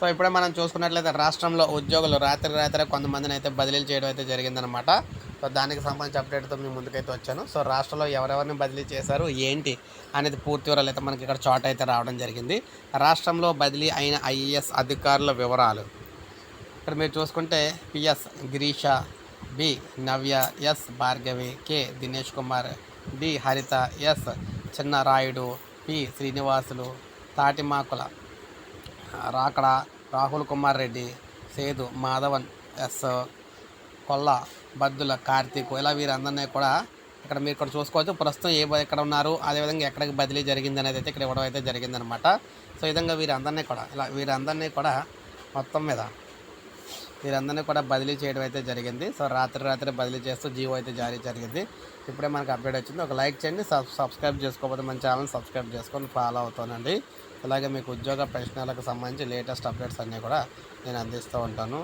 So ఇప్పుడే మనం చూసుకున్నట్లయితే రాష్ట్రంలో ఉద్యోగులు రాత్రి రాత్రి కొంతమందిని అయితే బదిలీలు చేయడం అయితే జరిగిందనమాట సో దానికి సంబంధించి అప్డేట్తో మీ ముందుకైతే వచ్చాను. సో రాష్ట్రంలో ఎవరెవరిని బదిలీ చేశారు ఏంటి అనేది పూర్తి వివరాలు అయితే మనకి ఇక్కడ చాట్ అయితే రావడం జరిగింది. రాష్ట్రంలో బదిలీ అయిన ఐఏఎస్ అధికారుల వివరాలు. ఇక్కడ మీరు చూసుకుంటే P S Girisha B Navya S Bhargavi K Dinesh Kumar D Haritha S Chinnarayudu P Srinivasulu Tatimakula. Rakada Rahul Kumar Reddy సేదు మాధవన్ ఎస్ కొల్ల బద్దుల కార్తీక్ ఇలా వీరందరినీ కూడా ఇక్కడ మీరు ఇక్కడ చూసుకోవచ్చు. ప్రస్తుతం ఏ ఎక్కడ ఉన్నారు అదేవిధంగా ఎక్కడికి బదిలీ జరిగింది అనేది అయితే ఇక్కడ ఇవ్వడం అయితే జరిగిందనమాట సో విధంగా వీరందరినీ కూడా ఇలా వీరందరినీ కూడా మొత్తం మీద వీరందరినీ కూడా బదిలీ చేయడం అయితే జరిగింది. సో రాత్రి రాత్రి బదిలీ చేస్తూ జీవో అయితే జారీ జరిగింది. ఇప్పుడే మనకు అప్డేట్ వచ్చింది. ఒక లైక్ చేయండి సబ్ సబ్స్క్రైబ్ చేసుకోకపోతే మన ఛానల్ సబ్స్క్రైబ్ చేసుకొని ఫాలో అవుతానండి. అలాగే మీకు ఉద్యోగ ప్రశ్నలకు సంబంధించి లేటెస్ట్ అప్డేట్స్ అన్నీ కూడా నేను అందిస్తూ ఉంటాను.